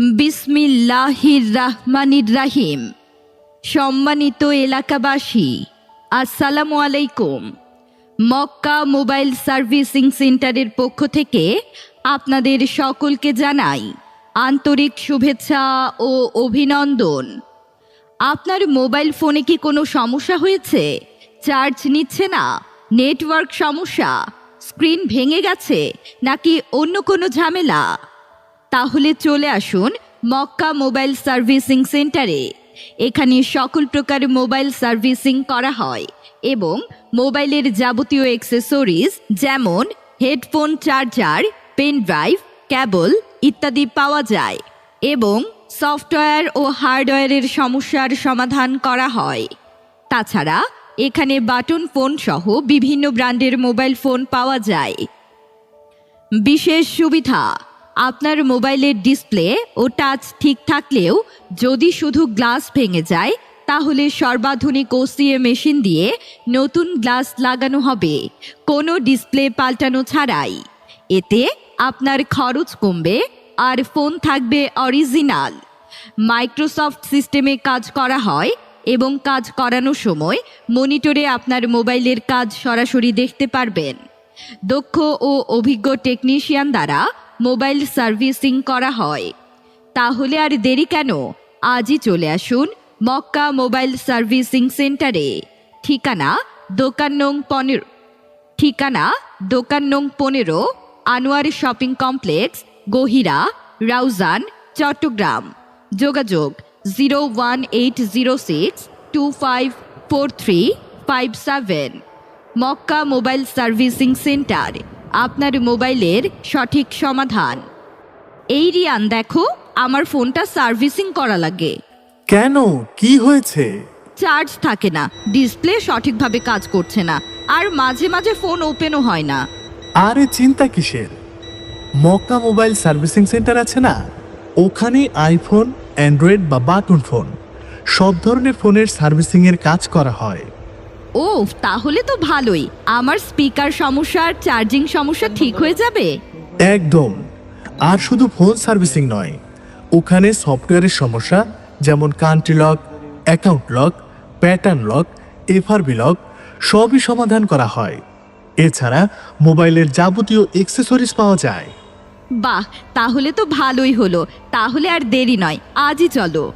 বিসমিল্লাহির রাহমানির রাহিম সম্মানিত এলাকাবাসী, আসসালামু আলাইকুম। মক্কা মোবাইল সার্ভিসিং সেন্টারের পক্ষ থেকে আপনাদের সকলকে জানাই আন্তরিক শুভেচ্ছা ও অভিনন্দন। আপনার মোবাইল ফোনে কি কোনো সমস্যা হয়েছে? চার্জ নিচ্ছে না? নেটওয়ার্ক সমস্যা? স্ক্রিন ভেঙে গেছে? নাকি অন্য কোনো ঝামেলা? তাহলে চলে আসুন মক্কা মোবাইল সার্ভিসিং সেন্টারে। এখানে সকল প্রকার মোবাইল সার্ভিসিং করা হয় এবং মোবাইলের যাবতীয় অ্যাক্সেসরিজ যেমন headphone, charger, pen drive cable ইত্যাদি পাওয়া যায় এবং সফটওয়্যার ও হার্ডওয়্যারের সমস্যার সমাধান করা হয়। তাছাড়া এখানে বাটন ফোন সহ বিভিন্ন ব্র্যান্ডের মোবাইল ফোন পাওয়া যায়। বিশেষ সুবিধা আপনার মোবাইলের ডিসপ্লে ও টাচ ঠিক থাকলেও যদি শুধু গ্লাস ভেঙে যায়, তাহলে সর্বাধুনিক ওসিএ মেশিন দিয়ে নতুন গ্লাস লাগানো হবে। কোনো ডিসপ্লে পাল্টানো ছাড়াই। এতে আপনার খরচ কমবে আর ফোন থাকবে অরিজিনাল। মাইক্রোসফট সিস্টেমে কাজ করা হয় এবং কাজ করানোর সময় মনিটরে আপনার মোবাইলের কাজ সরাসরি দেখতে পারবেন। দক্ষ ও অভিজ্ঞ টেকনিশিয়ান দ্বারা মোবাইল সার্ভিসিং করা হয়। তাহলে আর দেরি কেন? আজই চলে আসুন মক্কা মোবাইল সার্ভিসিং সেন্টারে। ঠিকানা দোকান নং পনেরো ঠিকানা দোকান নং পনেরো, আনোয়ার শপিং কমপ্লেক্স, গহিরা, রাউজান, চট্টগ্রাম। যোগাযোগ zero one eight zero six two five four three five seven. Makka mobile servicing centre. আপনার মোবাইলের সঠিক সমাধান। এই রিয়ান দেখো আমার ফোনটা সার্ভিসিং করা লাগে। কেন? কি হয়েছে? চার্জ থাকে না ডিসপ্লে সঠিকভাবে কাজ করছে না আর মাঝে মাঝে ফোন ওপেনও হয় না। আরে চিন্তা কিসের? মক্কা মোবাইল সার্ভিসিং সেন্টার আছে না? ওখানে আইফোন অ্যান্ড্রয়েড বা বাটন ফোন। সব ধরনের ফোনের সার্ভিসিং এর কাজ করা হয়। ও তাহলে তো ভালোই। আমার স্পিকার সমস্যা আর চার্জিং সমস্যা ঠিক হয়ে যাবে? একদম। আর শুধু ফোন সার্ভিসিং নয় ওখানে সফটওয়্যারের সমস্যা যেমন country lock account lock pattern lock FRB lock সবই সমাধান করা হয়। এছাড়া মোবাইলের যাবতীয় এক্সেসরিজ পাওয়া যায়। বাহ তাহলে তো ভালোই হলো। তাহলে আর দেরি নয় আজই চলো।